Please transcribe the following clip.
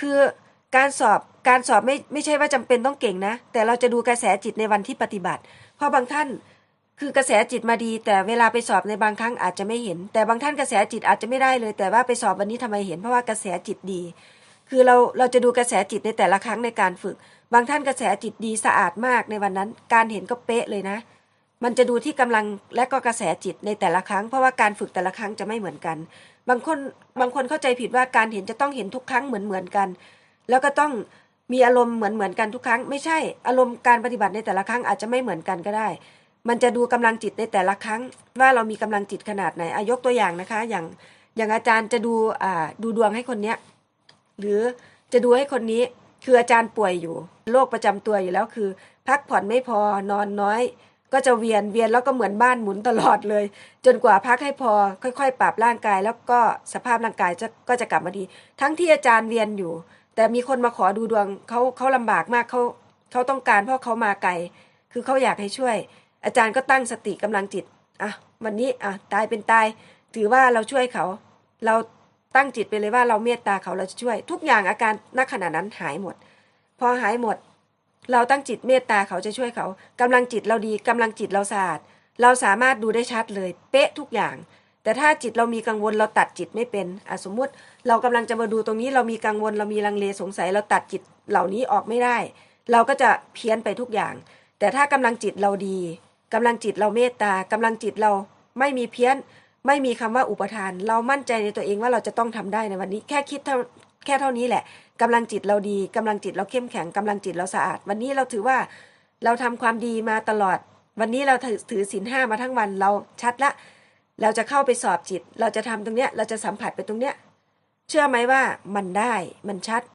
คือการสอบการสอบไม่ไม่ใช่ว่าจำเป็นต้องเก่งนะ แต่เราจะดูกระแสจิตในวันที่ปฏิบัติ เพราะบางท่านคือกระแสจิตมาดี แต่เวลาไปสอบในบางครั้งอาจจะไม่เห็น แต่บางท่านกระแสจิตอาจจะไม่ได้เลย แต่ว่าไปสอบวันนี้ทำไมเห็นเพราะว่ากระแสจิตดี คือเราเราจะดูกระแสจิตในแต่ละครั้งในการฝึก บางท่านกระแสจิตดีสะอาดมากในวันนั้น การเห็นก็เป๊ะเลยนะ มันจะดูที่กำลังและก็กระแสจิตในแต่ละครั้ง เพราะว่าการฝึกแต่ละครั้งจะไม่เหมือนกัน บางคนบางคนเข้าใจผิดว่าการเห็นจะต้องเห็นทุกครั้งเหมือนเหมือนกัน แล้วก็ต้องมีอารมณ์เหมือนเหมือนกันทุกครั้ง ไม่ใช่อารมณ์การปฏิบัติในแต่ละครั้งอาจจะไม่เหมือนกันก็ได้ มันจะดูกำลังจิตในแต่ละครั้ง ว่าเรามีกำลังจิตขนาดไหนอายกตัวอย่างนะคะ อย่างอย่างอาจารย์จะดูอ่าดูดวงให้คนเนี้ยหรือจะดูให้คนนี้คืออาจารย์ป่วยอยู่โรคประจำตัวอยู่แล้วคือ พักผ่อนไม่พอนอนน้อย ก็จะเวียนเวียนแล้วก็เหมือนบ้านหมุนตลอดเลย จนกว่าพักให้พอค่อยๆ ปรับร่างกาย แล้วก็สภาพร่างกายจะก็จะกลับมาดี ทั้งที่อาจารย์เวียนอยู่ แต่มีคนมาขอดูดวงเขาเขาลำบากมากเขาเขาต้องการเพราะเขามาไกลคือเขาอยากให้ช่วย อาจารย์ก็ตั้งสติกำลังจิตอะวันนี้อะตายเป็นตาย ถือว่าเราช่วยเขา เราตั้งจิตไปเลยว่าเราเมตตาเขาเราจะช่วย ทุกอย่างอาการณขณะนั้นหายหมด พอหายหมด เราตั้งจิตเมตตาเขาจะช่วยเขากำลังจิตเราดีกำลังจิตเราสะอาด เราสามารถดูได้ชัดเลย เป๊ะทุกอย่าง แต่ถ้าจิตเรามีกังวลเราตัดจิตไม่เป็นอะสมมุติเรากำลังจะมาดูตรงนี้เรามีกังวลเรามีลังเลสงสัย เราตัดจิตเหล่านี้ออกไม่ได้ เราก็จะเพี้ยนไปทุกอย่าง แต่ถ้ากำลังจิตเราดีกำลังจิตเราเมตตากำลังจิตเราไม่มีเพี้ยน ไม่มีคำว่าอุปทาน เรามั่นใจในตัวเองว่าเราจะต้องทำได้ในวันนี้ แค่คิดเท่าแค่เท่านี้แหละ กำลังจิตเราดีกำลังจิตเราเข้มแข็งกำลังจิตเราสะอาด วันนี้เราถือว่าเราทำความดีมาตลอด วันนี้เราถือถือศีลห้ามาทั้งวันเราชัดละ เราจะเข้าไปสอบจิต เราจะทำตรงเนี้ย เราจะสัมผัสไปตรงเนี้ย เชื่อไหมว่ามันได้มันชัด